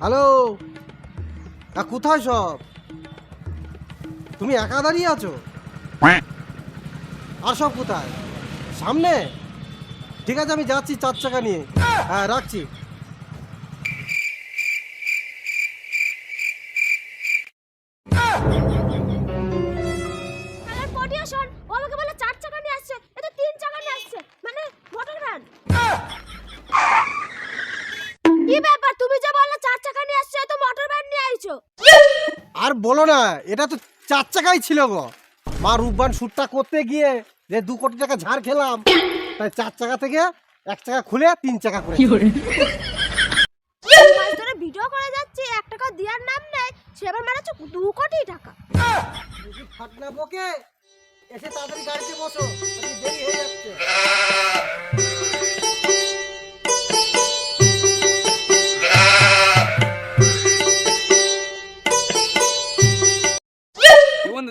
Hello? তা কোথায় সব? তুমি একা দাঁড়িয়ে আছো? আর সব কোথায়? সামনে? ঠিক আছে, আমি যাচ্ছি চার চাকা নিয়ে। হ্যাঁ রাখছি। আর বলো না এটা তো চার চাকাই ছিল গো। মা রূপবান শ্যুটটা করতে গিয়ে যে দু কোটি টাকা ঝাড় খেলাম তাই চার চাকা থেকে এক চাকা খুলে তিন চাকা করে ধরে ভিডিও করে যাচ্ছি এক টাকা দেওয়ার নাম নেই সেবার মানে হচ্ছে দু কোটি টাকা। ফাটনা বকে এসে তাড়াতাড়ি গাড়িতে বসো দেরি হয়ে যাচ্ছে।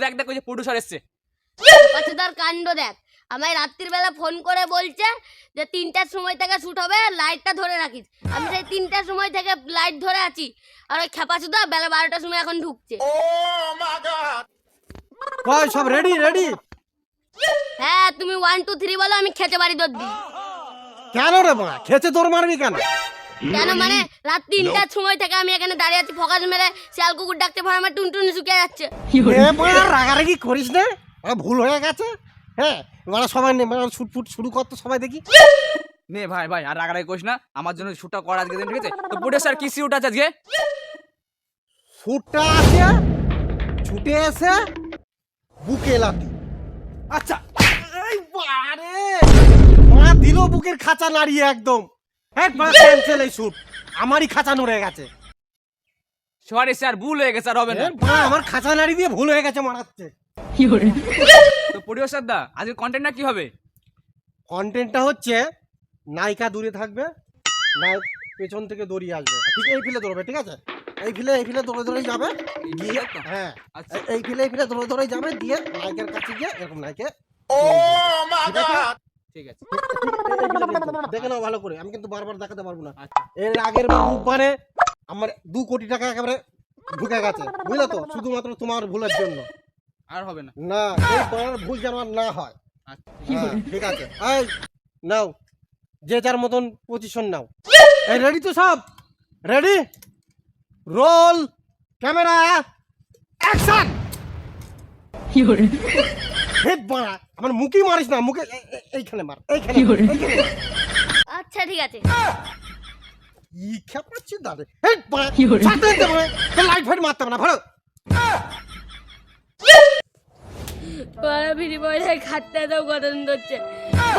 দেখ দেখ ওই যে প্রডিউসার এসছে। পাচুদার কাণ্ড দেখ। আমায় রাত্রির বেলা ফোন করে বলছে যে তিনটার সময় থেকে শুট হবে লাইটটা ধরে রাখিস। আমি সেই তিনটার সময় থেকে লাইট ধরে আছি। আর ওই খেপাচুদা বেলা বারোটার সময় এখন ঢুকছে। কই সব রেডি রেডি হ্যাঁ তুমি ওয়ান টু থ্রি বলো আমি খেতে পারি তোর দিই কেন রে মা? খেচে তোর মারবি কেন? কেন মানে রাত তিনটার সময় থেকে আমি এখানে দাঁড়িয়ে আছি ফকাস মেরে শিয়াল কুকুর ডাকতে ভয় আমার টুনটুনি শুকিয়ে যাচ্ছে। রাগারাগি করিস না? ভুল হয়ে গেছে। হ্যাঁ মানে সবাই নে মানে শুট ফুট শুরু কর তো সবাই দেখি। নে ভাই ভাই আর রাগারাগি করিস না। আমার জন্য শুটটা কর আজকে ঠিক আছে? তো প্রডিউসার কি শুট আছে আজকে? শুটটা আছে ছুটে এসে বুকে লাতি আচ্ছা এই বারে মা দিল বুকের খাঁচা নাড়িয়ে একদম। মা ক্যান্সেল এই শুট আমারই খাঁচা নড়ে গেছে। সরি স্যার ভুল হয়ে গেছে আর হবে না আমার খাঁচা নাড়ি দিয়ে ভুল হয়ে গেছে মারাচ্ছে। তো প্রডিউসার দা আজকে কন্টেন্টটা কি হবে? কন্টেন্টটা হচ্ছে নায়িকা দূরে থাকবে নায়ক পেছন থেকে দড়িয়ে আসবে। ঠিক এই ফিলে দৌড়বে ঠিক আছে? এই ফিলে এই ফিলে দৌড়ে দৌড়ে যাবে তো? হ্যাঁ আচ্ছা। এই- ফিলে এই ফিলে দৌড়ে দৌড়ে যাবে দিয়ে নায়কের কাছে গিয়ে এরকম নায়কে ঠিক আছে? ঠিক আছে। দেখো, নাও ভালো করে আমি কিন্তু বারবার দেখাতে পারব না। আচ্ছা। এর আগের রূপ মানে আমার দু কোটি টাকা একেবারে ঢুকে গেছে বুঝলে তো? শুধুমাত্র তোমার ভুলের জন্য। আর হবে না। না এই তোমার ভুল যেন না হয়। আচ্ছা। হ্যাঁ, ঠিক আছে। এই নাও যে যার মতন পজিশন নাও। এই রেডি তো সব? রেডি রোল ক্যামেরা অ্যাকশন হেড মারা আমার মুখই মারিস না মুখে এইখানে মার এইখানে আচ্ছা ঠিক আছে। ই খেপাচ্ছি দাঁড়ে হেড মারা সাথে দিতে হবে লাইট ফাইট মারতে না ভালো। বালা ভিডিও বলে খাটতে দাও কত সুন্দর হচ্ছে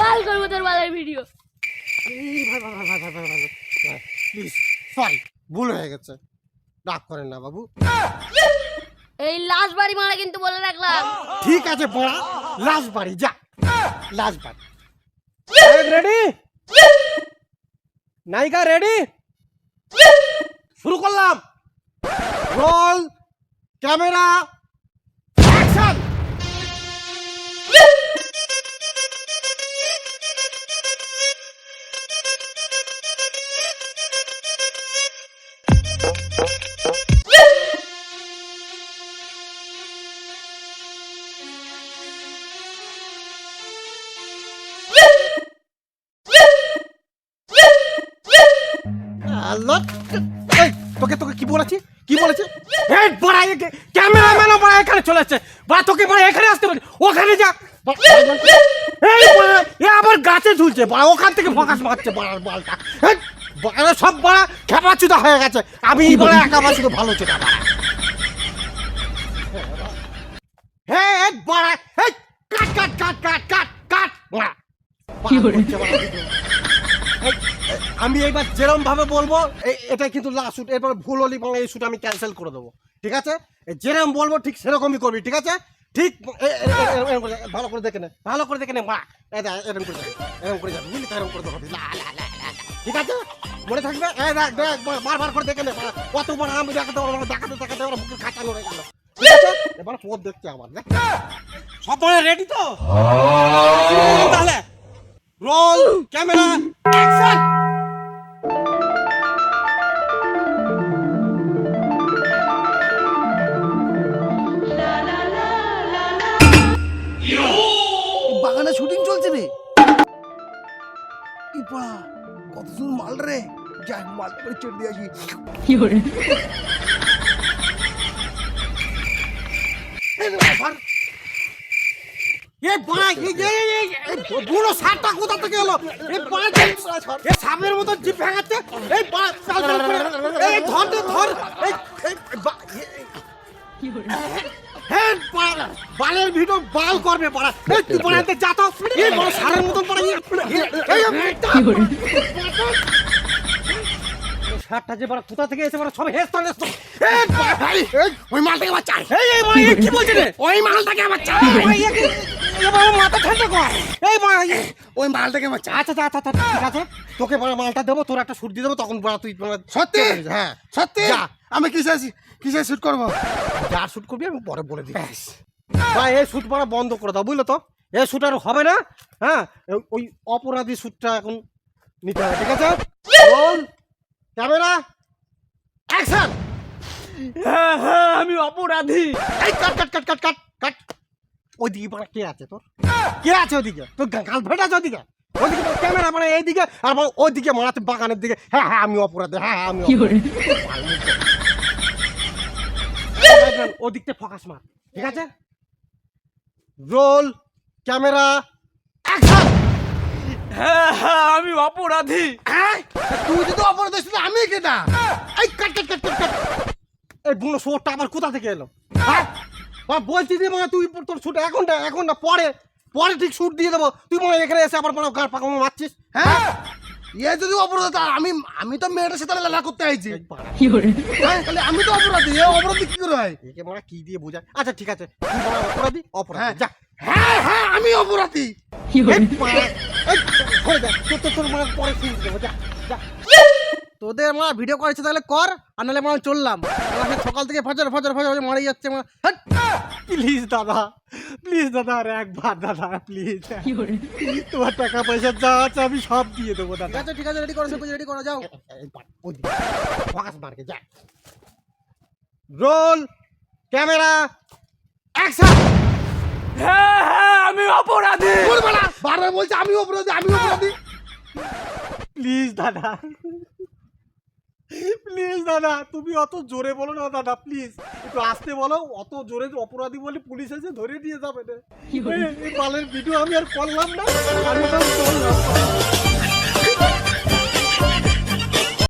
বাল করব তোর বালের ভিডিও। ভাই ভাই ভাই ভাই ভাই ভাই প্লিজ সরি ভুল হয়ে গেছে। ডাক করেন না বাবু। এই লাশ বাড়ি মারা কিন্তু বলে রাখলাম। ঠিক আছে বড়া। লাশ বাড়ি যা। লাশ বাড়ি রেডি? নায়িকা রেডি? শুরু করলাম। রোল ক্যামেরা আল্লাহ! এই তোকে তোকে কি বলেছি? কি বলেছে? এই বড়া ক্যামেরাম্যানও বড়া এখানে চলে আসছে বড়া তোকে বড়া এখানে আসতে বলে ওখানে যা। এই বড়া এ আবার গাছে ঝুলছে। বড়া ওখান থেকে ফোকাস মারছে বড়ার বলটা। বড়া সব বড়া খেপাচুদা হয়ে গেছে। আমি এই বড়া একা শুধু ভালো চুদা বড়া হ্যাঁ বড়া কাট কাট কাট কাট কাট কাট বড়া। বড়া করছে বড়া আমি এইবার যেরকম ভাবে বলব এটা কিন্তু লাস্ট শুট এরপর ভুল হলি বাংলা এই শুট আমি ক্যান্সেল করে দেবো ঠিক আছে? যেরকম বলব ঠিক সেরকমই করবি ঠিক আছে? ঠিক ভালো করে দেখে নে ভালো করে দেখে নে মা এরম করে এরম করে যাবে বুঝলি এরম করে দেখাবি। ঠিক আছে? মনে থাকবে? দেখ দেখ বার- বারবার করে দেখে নে বাড়া, কত বড় আমি দেখাতে পারব দেখাতে দেখাতে আমার বুকের খাঁচা নড়ে গেল এবার পথ দেখছি আমার দেখ। সব রেডি তো? বাহ কত সুন্দর মাল রে যাই মালটা করে চেট দিয়ে আসি ধর। এ বুড়ো সারটা কোথা থেকে এলো? মতো ভেঙাচ্ছে। এই। এই। এই। হ্যাঁ, বালের ভিডিও বাল করবে পড়া এই তুই পড়াতে যা তো। এই বড় সারের মতন পড়া সারটা যে বাড়া কোথা থেকে এসে বাড়া সব হেস্ত হেস্ত এই ভাই ওই মালটাকে আমার চাই। এই এই কি বলছিস ওই মালটাকে আমার চাই। এবার মাথা ঠান্ডা কর। এই মা ওই মালটাকে চাই আচ্ছা আচ্ছা আচ্ছা ঠিক আছে। তোকে বাড়া মালটা দেবো তোর একটা সুট দিয়ে দেবো তখন বাড়া তুই সত্যি? হ্যাঁ। সত্যি? যা। আমি কিসে কিসে শুট করব? যা শুট করবি আমি পরে বলে দিই ভাই এই শুট মারা বন্ধ করে দাও বুঝলো তো? এই শুট আর হবে না হ্যাঁ? ওই- অপরাধী শুটটা এখন নিতে হবে ঠিক আছে? ক্যামেরা অ্যাকশন হ্যাঁ হ্যাঁ আমি অপরাধী। এই কাট কাট কাট কাট কাট কাট ওইদিকে মানে কে আছে তোর? কে আছে ওদিকে তোর গা- আছে ওদিকে ওদিকে তোর ক্যামেরা মানে এইদিকে আর ওইদিকে মারাতে বাগানের দিকে। হ্যাঁ হ্যাঁ আমি অপরাধী হ্যাঁ হ্যাঁ আমি অপরাধী। ওদিকটা ফোকাস মার ঠিক আছে? রোল ক্যামেরা অ্যাকশন হ্যাঁ হ্যাঁ আমি অপরাধী। হ্যাঁ? তুই যদি অপরাধ ছিল আমি কেটা এই কাট কাট কাট এই বুনো শোরটা আবার কোথা থেকে এলো? হ্যাঁ? বলছি যে মানে তুই তোর শুট এখন না এখন না পরে পরে ঠিক শুট দিয়ে দেবো। তুই মনে হয় এখানে এসে আবার মনে গাড় পাকামো মারছিস হ্যাঁ? এ যদি অপরাধ আমি আমি তো মেয়েটার সাথে লেলা করতে আইছি। হ্যাঁ তাহলে আমি তো অপরাধী এ অপরাধী কি করে হয়? একে মানে কি দিয়ে বোঝা আচ্ছা ঠিক আছে। অপরাধী অপরাধী যা। হ্যাঁ হ্যাঁ আমি অপরাধী। হয়ে তোর তোর মানে পরে শুনতে দেবো যা যা। তোদের মা ভিডিও করেছে তাহলে কর আর নাহলে মা চললাম। আমার সকাল থেকে ফজর ফজর ফজর ফজর মারি যাচ্ছে মা প্লিজ দাদা প্লিজ দাদা আর একবার দাদা প্লিজ তোমার টাকা পয়সা যা আছে আমি সব দিয়ে দেবো দাদা। ঠিক আছে ঠিক আছে রেডি করো সব রেডি করো যাও। ফোকাস মার্কে যা রোল ক্যামেরা অ্যাকশন হ্যাঁ হ্যাঁ আমি অপরাধী! বারবার বলছে আমি অপরাধী আমি অপরাধী। প্লিজ দাদা। প্লিজ দাদা তুমি অত জোরে বলো না দাদা প্লিজ একটু আসতে বলো অত জোরে অপরাধী বলে পুলিশ এসে ধরে দিয়ে যাবে বালের ভিডিও আমি আর করলাম না আমি চললাম